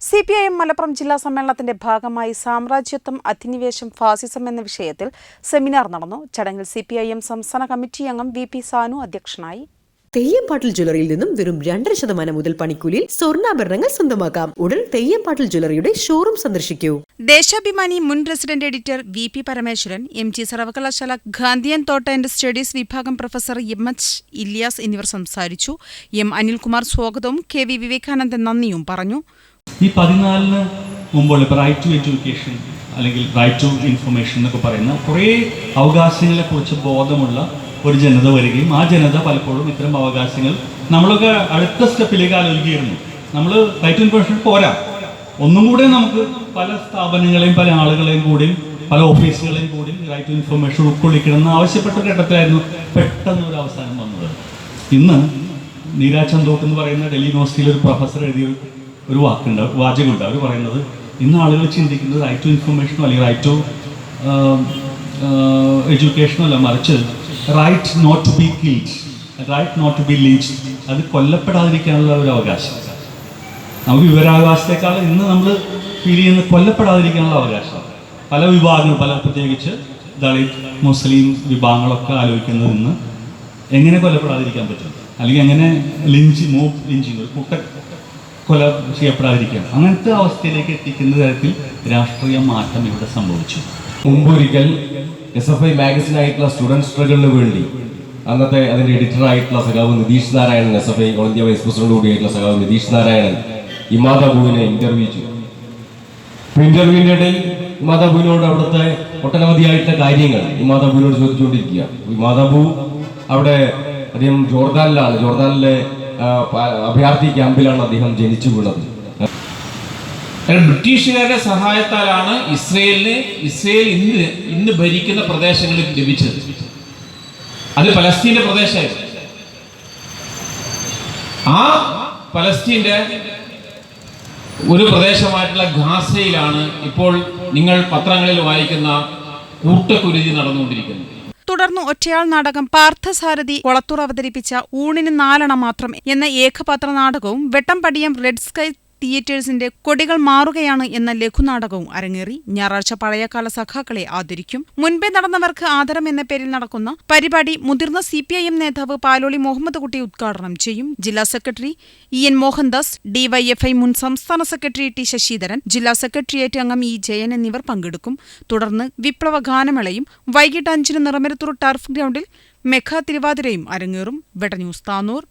C P I M Malappuram ജില്ലാ സമ്മേളനത്തിന്റെ ഭാഗമായി സാമ്രാജ്യത്വം അധിനിവേശം ഫാസിസം എന്ന വിഷയത്തിൽ സെമിനാർ നടന്നു. ചടങ്ങിൽ സി പി ഐ എം സംസ്ഥാന കമ്മിറ്റി അംഗം വി പി സാനു അധ്യക്ഷനായി. തെയ്യംപാട്ടിൽ ജ്വല്ലറിയിൽ നിന്നും വെറും രണ്ടര ശതമാനം മുതൽ പണിക്കൂലിയിൽ സ്വർണാഭരണങ്ങൾ സ്വന്തമാക്കാം. ഉടൻ തെയ്യംപാട്ടിൽ ജ്വല്ലറിയുടെ ഷോറൂം സന്ദർശിക്കൂ. ദേശാഭിമാനി മുൻ resident editor V P Parameswaran M G സർവകലാശാല ഗാന്ധിയൻ തോട്ട ആൻഡ് സ്റ്റഡീസ് വിഭാഗം പ്രൊഫസർ എം എച്ച് ഇല്യാസ് എന്നിവർ സംസാരിച്ചു. എം അനിൽകുമാർ സ്വാഗതവും കെ വി വിവേകാനന്ദൻ നന്ദിയും പറഞ്ഞു. ഈ പതിനാലിന് മുമ്പുള്ള ഇപ്പോൾ റൈറ്റ് ടു എഡ്യൂക്കേഷൻ അല്ലെങ്കിൽ റൈറ്റ് ടു ഇൻഫർമേഷൻ എന്നൊക്കെ പറയുന്ന കുറേ അവകാശങ്ങളെക്കുറിച്ച് ബോധമുള്ള ഒരു ജനത വരികയും ആ ജനത പലപ്പോഴും ഇത്തരം അവകാശങ്ങൾ നമ്മളൊക്കെ അടുത്ത സ്റ്റെപ്പിലേക്ക് ആലോചിക്കുകയായിരുന്നു. നമ്മൾ റൈറ്റ് ടു ഇൻഫർമേഷൻ പോരാ. ഒന്നും കൂടെ നമുക്ക് പല സ്ഥാപനങ്ങളെയും പല ആളുകളെയും കൂടിയും പല ഓഫീസുകളെയും കൂടിയും റൈറ്റ് ടു ഇൻഫർമേഷൻ ഉൾക്കൊള്ളിക്കണം എന്ന് ആവശ്യപ്പെട്ട ഘട്ടത്തിലായിരുന്നു പെട്ടെന്ന് ഒരു അവസാനം വന്നത്. ഇന്ന് നീരാജ് ചന്തോക്ക് എന്ന് പറയുന്ന ഡൽഹി യൂണിവേഴ്സിറ്റിയിൽ ഒരു പ്രൊഫസർ എഴുതിയ ഒരു വാക്കുണ്ട് വാചകമുണ്ട്. അവർ പറയുന്നത് ഇന്ന് ആളുകൾ ചിന്തിക്കുന്നത് റൈറ്റ് ടു ഇൻഫർമേഷനോ അല്ലെങ്കിൽ റൈറ്റ് ടു എഡ്യൂക്കേഷനോ അല്ല മറിച്ച് right not to be killed right not to be leech അത് കൊല്ലപ്പെടാതിരിക്കാനുള്ള ഒരു അവകാശം. നമുക്ക് വിവരാവകാശത്തെക്കാൾ ഇന്ന് നമ്മൾ ഫീൽ ചെയ്യുന്ന കൊല്ലപ്പെടാതിരിക്കാനുള്ള അവകാശം. പല വിഭാഗങ്ങൾ പല പ്രത്യേകിച്ച് ദളിത് മുസ്ലിം വിഭാഗങ്ങളൊക്കെ ആലോചിക്കുന്നത് ഇന്ന് എങ്ങനെ കൊല്ലപ്പെടാതിരിക്കാൻ പറ്റും? അല്ലെങ്കിൽ എങ്ങനെ ലിഞ്ച് മൂവ് ലിഞ്ചിങ് കുട്ട കൊല ചെയ്യപ്പെടാതിരിക്കാം? അങ്ങനത്തെ അവസ്ഥയിലേക്ക് എത്തിക്കുന്ന തരത്തിൽ രാഷ്ട്രീയ മാറ്റം ഇവിടെ സംഭവിച്ചു. മുമ്പൊരിക്കൽ എസ് എഫ് ഐ മാഗസിൻ ആയിട്ടുള്ള സ്റ്റുഡന്റ് സ്ട്രഗിളിന് വേണ്ടി. അന്നത്തെ അതിന്റെ എഡിറ്റർ ആയിട്ടുള്ള സഖാവ് Nitheesh Narayanan S F I all India vice president കൂടിയായിട്ടുള്ള സഖാവ് നിതീഷ് നാരായണൻ ഇമാദാബുവിനെ ഇന്റർവ്യൂ ചെയ്തു. ഇന്റർവ്യൂവിന്റെ ഇടയിൽ ഇമാദാബുവിനോട് അവിടുത്തെ ഒട്ടനവധിയായിട്ടുള്ള കാര്യങ്ങൾ ഇമാദാബുവിനോട് ചോദിച്ചുകൊണ്ടിരിക്കുക ഇമാദാബു അവിടെ അദ്ദേഹം ജോർദാനിലാണ്. ജോർദാനിലെ അഭയാർത്ഥി ക്യാമ്പിലാണ് അദ്ദേഹം ജനിച്ചു വീണത്. ബ്രിട്ടീഷുകാരുടെ സഹായത്താലാണ് ഇസ്രയേലിന് ഇസ്രയേൽ ഇന്ന് ഇന്ന് ഭരിക്കുന്ന പ്രദേശങ്ങളിൽ ലഭിച്ചത്. അത് പലസ്തീന്റെ പ്രദേശമായിരുന്നു. ആ പലസ്തീന്റെ ഒരു പ്രദേശമായിട്ടുള്ള ഗാസയിലാണ് ഇപ്പോൾ നിങ്ങൾ പത്രങ്ങളിൽ വായിക്കുന്ന കൂട്ടക്കുരുതി നടന്നുകൊണ്ടിരിക്കുന്നത്. തുടർന്ന് ഒറ്റയാൾ നാടകം പാർത്ഥസാരഥി കൊളത്തൂർ അവതരിപ്പിച്ച ഊണിന് നാലെണ്ണം മാത്രം എന്ന ഏകപാത്ര നാടകവും വെട്ടംപടിയം റെഡ് സ്കൈ തിയേറ്റേഴ്സിന്റെ കൊടികൾ മാറുകയാണ് എന്ന ലഘുനാടകവും അരങ്ങേറി. ഞായറാഴ്ച പഴയകാല സഖാക്കളെ ആദരിക്കും. മുൻപേ നടന്നവർക്ക് ആദരം എന്ന പേരിൽ നടക്കുന്ന പരിപാടി മുതിർന്ന സി പി ഐ എം നേതാവ് പാലോളി മുഹമ്മദ് കുട്ടി ഉദ്ഘാടനം ചെയ്യും. ജില്ലാ secretary E N Mohandas DYFI മുൻ സംസ്ഥാന സെക്രട്ടറി ടി ശശിധരൻ ജില്ലാ സെക്രട്ടേറിയറ്റ് അംഗം ഇ ജയൻ എന്നിവർ പങ്കെടുക്കും. തുടർന്ന് വിപ്ലവ ഗാനമേളയും വൈകിട്ട് അഞ്ചിന് നിറമരത്തൂർ ടർഫ് ഗ്രൗണ്ടിൽ മെഖ തിരുവാതിരയും അരങ്ങേറും. വെട്ട ന്യൂസ് താനൂർ